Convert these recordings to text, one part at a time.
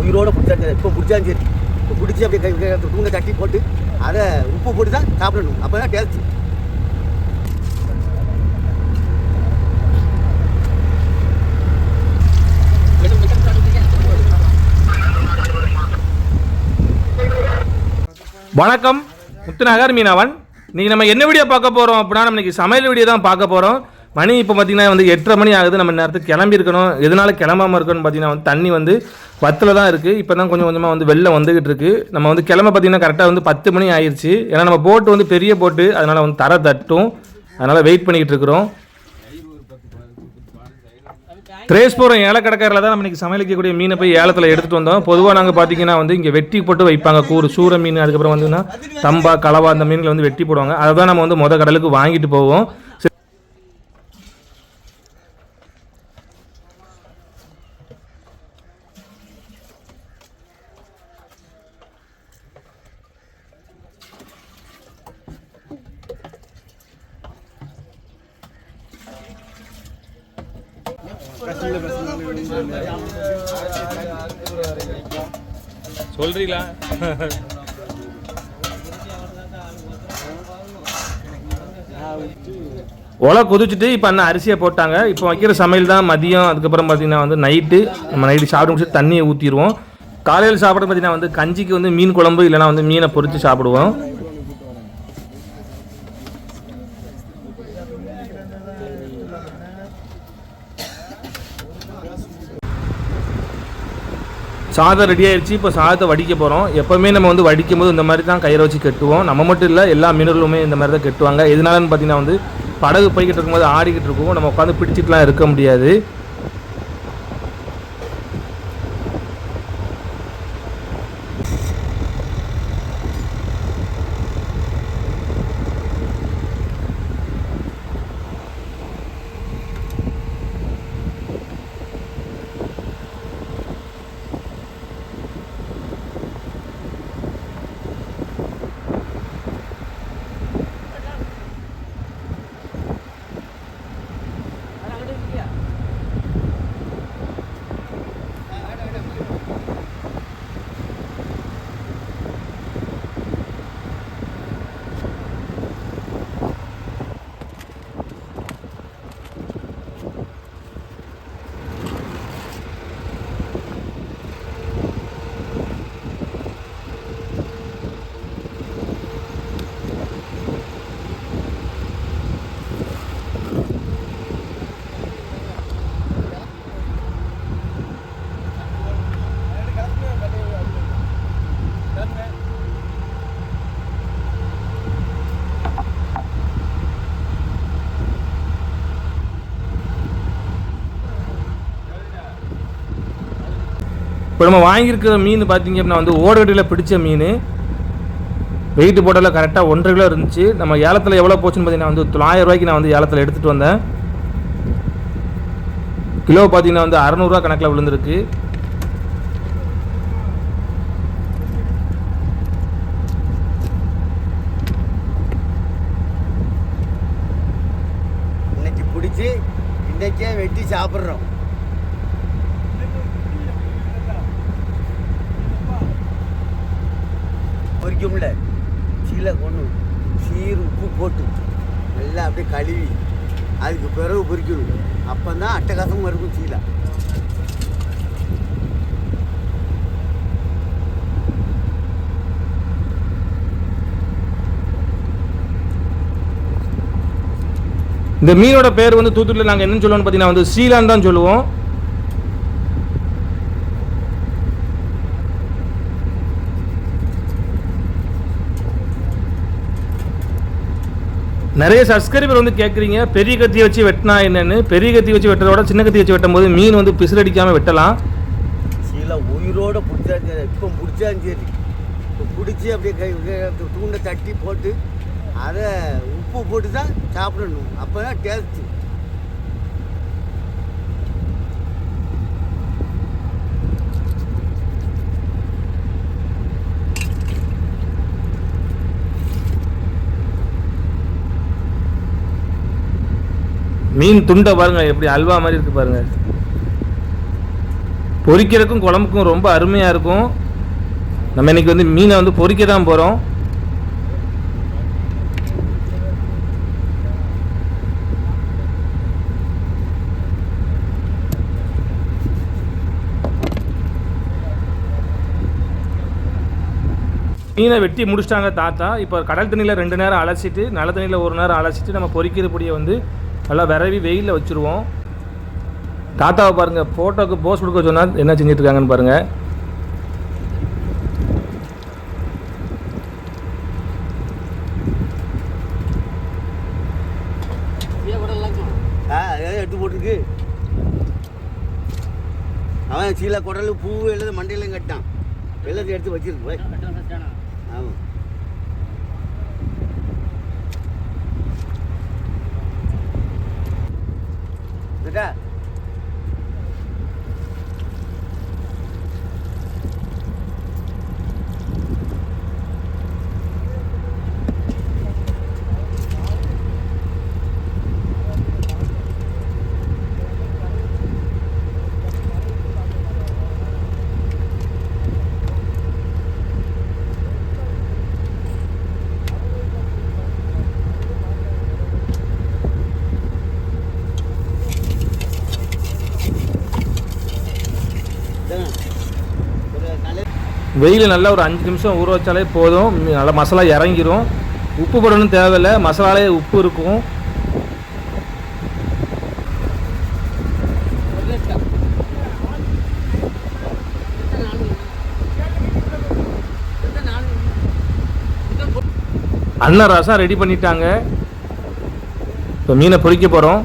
உயிரோட பிடிச்சாங்க இப்போ பிடிச்சாஞ்சேரி இப்போ பிடிச்சி அப்படியே கை தூங்க தட்டி போட்டு அதை உப்பு போட்டு தான் சாப்பிடணும். அப்போ தான் டேஸ்ட்டு வணக்கம். முத்துநகர் மீனவன். இன்னைக்கு நம்ம என்ன வீடியோ பார்க்க போகிறோம் அப்படின்னா நம்ம இன்னைக்கு சமையல் வீடியோ தான் பார்க்க போகிறோம் மணி இப்போ பார்த்தீங்கன்னா வந்து எட்டரை மணி ஆகுது. நம்ம நேரத்துக்கு கிளம்பியிருக்கணும். எதனால கிளம்பாம இருக்கணும்னு பார்த்தீங்கன்னா வந்து தண்ணி வந்து வத்தில் தான் இருக்குது இப்போ தான் கொஞ்சம் கொஞ்சமாக வந்து வெளில வந்துகிட்டு இருக்கு. நம்ம வந்து கிளம்ப பார்த்தீங்கன்னா கரெக்டாக வந்து பத்து மணி ஆயிடுச்சு ஏன்னா நம்ம போட்டு வந்து பெரிய போட்டு அதனால் வந்து தர தட்டும். அதனால் வெயிட் பண்ணிக்கிட்டு இருக்கிறோம். திரேஸ்புரம் ஏலக்கடற்கரையில் தான் நம்ம இன்றைக்கி சமையலிக்கக்கூடிய மீனை போய் ஏலத்தில் எடுத்துகிட்டு வந்தோம். பொதுவாக நாங்கள் பார்த்தீங்கன்னா வந்து இங்கே வெட்டி போட்டு வைப்பாங்க. கூறு சூற மீன் அதுக்கப்புறம் வந்துன்னா தம்பா கலவா அந்த மீன்களை வந்து வெட்டி போடுவாங்க. அதை தான் நம்ம வந்து மொத கடலுக்கு வாங்கிட்டு போவோம் சரி, சொல்றீங்களா? ஒலை கொதிச்சுட்டு இப்போ அண்ணன் அரிசியை போட்டாங்க. இப்போ வைக்கிற சமையல் தான் மதியம். அதுக்கப்புறம் பார்த்தீங்கன்னா வந்து நைட்டு நம்ம நைட்டு சாப்பிட முடிச்சு தண்ணியை ஊற்றிடுவோம் காலையில் சாப்பிட பார்த்தீங்கன்னா வந்து கஞ்சிக்கு வந்து மீன் குழம்பு இல்லைனா வந்து மீனை பொறித்து சாப்பிடுவோம். சாதம் ரெடி ஆயிடுச்சு இப்போ சாதத்தை வடிக்க போகிறோம் எப்போவுமே நம்ம வந்து வடிக்கும் போது இந்த மாதிரி தான் கயிறை வச்சு கெட்டுவோம். நம்ம மட்டும் இல்லை எல்லா மீனர்களுமே இந்த மாதிரி தான் கட்டுவாங்க. எதனாலன்னு பார்த்தீங்கன்னா வந்து படகு போய்கிட்டு இருக்கும்போது ஆடிக்கிட்டு இருக்கும் நம்ம உட்காந்து பிடிச்சிட்டுலாம் இருக்க முடியாது. இப்போ நம்ம வாங்கியிருக்கிற மீன் பார்த்தீங்க அப்படின்னா வந்து ஓடவெட்டியில் பிடிச்ச மீன். வெயிட்டு போட்டதில் கரெக்டாக ஒன்றரை கிலோ இருந்துச்சு. நம்ம ஏலத்தில் எவ்வளோ போச்சுன்னு பார்த்தீங்கன்னா வந்து தொள்ளாயிரம் ரூபாய்க்கு நான் வந்து ஏலத்தில் எடுத்துகிட்டு வந்தேன். கிலோ பார்த்தீங்கன்னா வந்து அறநூறுவா கணக்கில் விழுந்திருக்கு. இன்னைக்கு பிடிச்சி இன்னைக்கே வெட்டி சாப்பிட்றோம். பொரிக்கும்ல சீலை கொண்டு சீர் உப்பு போட்டு நல்லா அப்படியே கழுவி அதுக்கு பிறகு பொறிக்கணும். அப்போ தான் அட்டகாசமாக இருக்கும் சீலை. இந்த மீனோட பேர் வந்து தூத்துக்குடியில் நாங்கள் என்னன்னு சொல்லுவோம்னு பார்த்தீங்கன்னா வந்து சீலான் தான் சொல்லுவோம். நிறைய சப்ஸ்கிரைபர் வந்து கேட்குறீங்க பெரிய கத்தியை வச்சு வெட்டினா என்னன்னு? பெரிய கத்தி வச்சு வெட்டுறதோட சின்ன கத்தி வச்சு வெட்டும் போது மீன் வந்து பிசிலடிக்காமல் வெட்டலாம். சீலை உயிரோட பிடிச்சாலும் இப்போ பிடிச்சாஞ்சேரி சரி இப்போ பிடிச்சி அப்படியே கை கை- தூண்டை தட்டி போட்டு அதை உப்பு போட்டு தான் சாப்பிடணும். அப்போ தான் டேஸ்ட்டு மீன் துண்டை பாருங்க எப்படி அல்வா மாதிரி இருக்கு பாருங்க. பொரிக்கிறதுக்கும் குழம்புக்கும் ரொம்ப அருமையாக இருக்கும். நம்ம இன்னைக்கு வந்து மீனை வந்து பொறிக்க தான் போகிறோம் மீனை வெட்டி முடிச்சிட்டாங்க தாத்தா. இப்போ கடல் தண்ணியில் ரெண்டு நேரம் அலசிட்டு நல்ல தண்ணியில் ஒரு நேரம் அலசிட்டு நம்ம பொறிக்கிற பொடியை வந்து நல்லா விரவி வெயிலில் வச்சுருவோம். தாத்தாவை பாருங்கள் ஃபோட்டோக்கு போஸ் கொடுக்க சொன்னால் என்ன செஞ்சுட்டு இருக்காங்கன்னு பாருங்கள் எடுத்து போட்டிருக்கு. அவன் சீலை குடல் பூ எழுத மண்டையிலையும் கட்டான் எல்லாத்தையும் எடுத்து வச்சிருக்கு ஆமாம் கேட்டா ஒரு நல்ல வெயில் நல்லா ஒரு அஞ்சு நிமிஷம் ஊற வச்சாலே போதும். நல்லா மசாலா இறங்கிடும் உப்பு போடணும் தேவையில்லை. மசாலாலே உப்பு இருக்கும். அண்ணன் ரசம் ரெடி பண்ணிட்டாங்க. இப்போ மீனை பொறிக்க போகிறோம்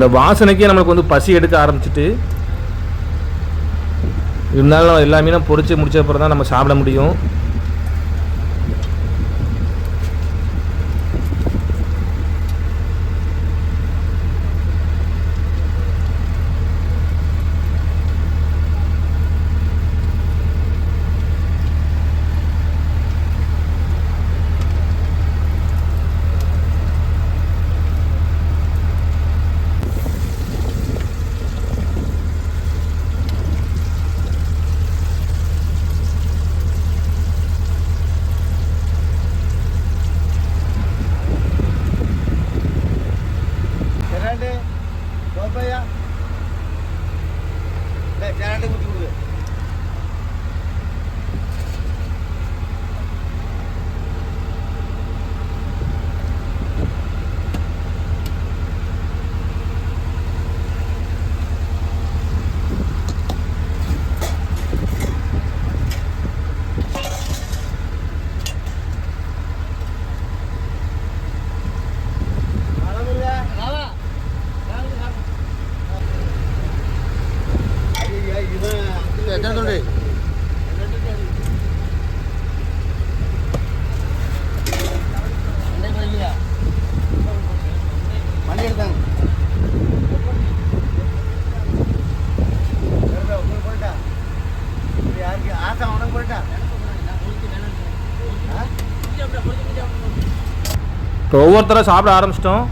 அந்த வாசனைக்கே நம்மளுக்கு வந்து பசி எடுக்க ஆரம்பிச்சிட்டு இருந்தாலும் எல்லாமே நம்ம பொறிச்சு முடிச்ச அப்புறம் தான் நம்ம சாப்பிட முடியும். ചേരണ്ട് പോപ്പയ്യ ചേരണ്ട് കുത്തി കൊടുക്കുക இப்போ ஒவ்வொருத்தரும் சாப்பிட ஆரம்பிச்சிட்டோம்.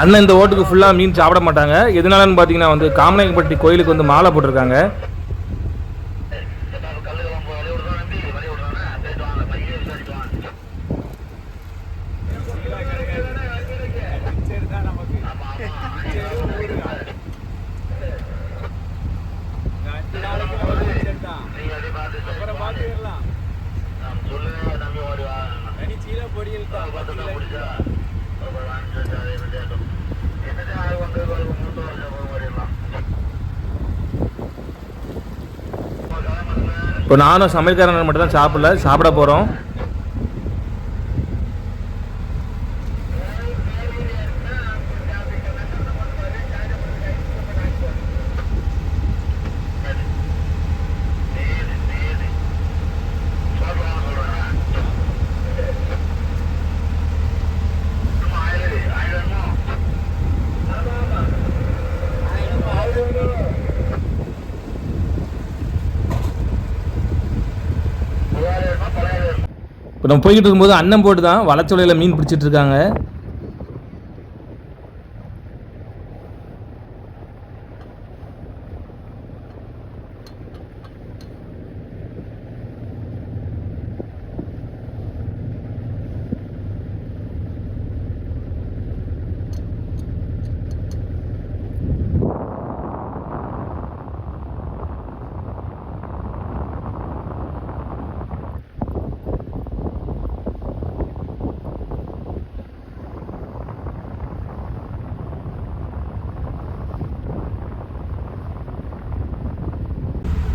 அண்ணன் இந்த ஓட்டுக்கு ஃபுல்லாக மீன் சாப்பிட மாட்டாங்க. எதனாலன்னு பார்த்தீங்கன்னா வந்து காமநாயக்கப்பட்டி கோயிலுக்கு வந்து மாலை போட்டிருக்காங்க. இப்போ நானும் சமையல்காரன் மட்டும் தான் சாப்பிடல. சாப்பிட போகிறோம் இப்போ நம்ம போய்கிட்டு இருக்கும்போது அண்ணன் போட்டு தான் வளச்சொலையில் மீன் பிடிச்சிட்டு இருக்காங்க.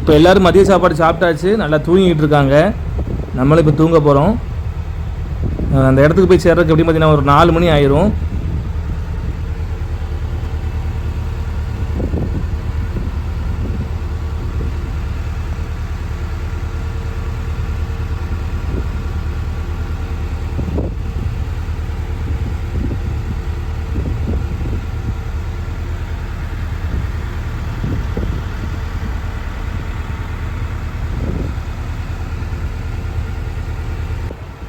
இப்போ எல்லாரும் மதிய சாப்பாடு சாப்பிட்டாச்சு நல்லா தூங்கிட்டு இருக்காங்க. நம்மளும் இப்போ தூங்க போகிறோம் அந்த இடத்துக்கு போய் சேர்றதுக்கு எப்படி பார்த்தீங்கன்னா ஒரு நாலு மணி ஆயிரும்.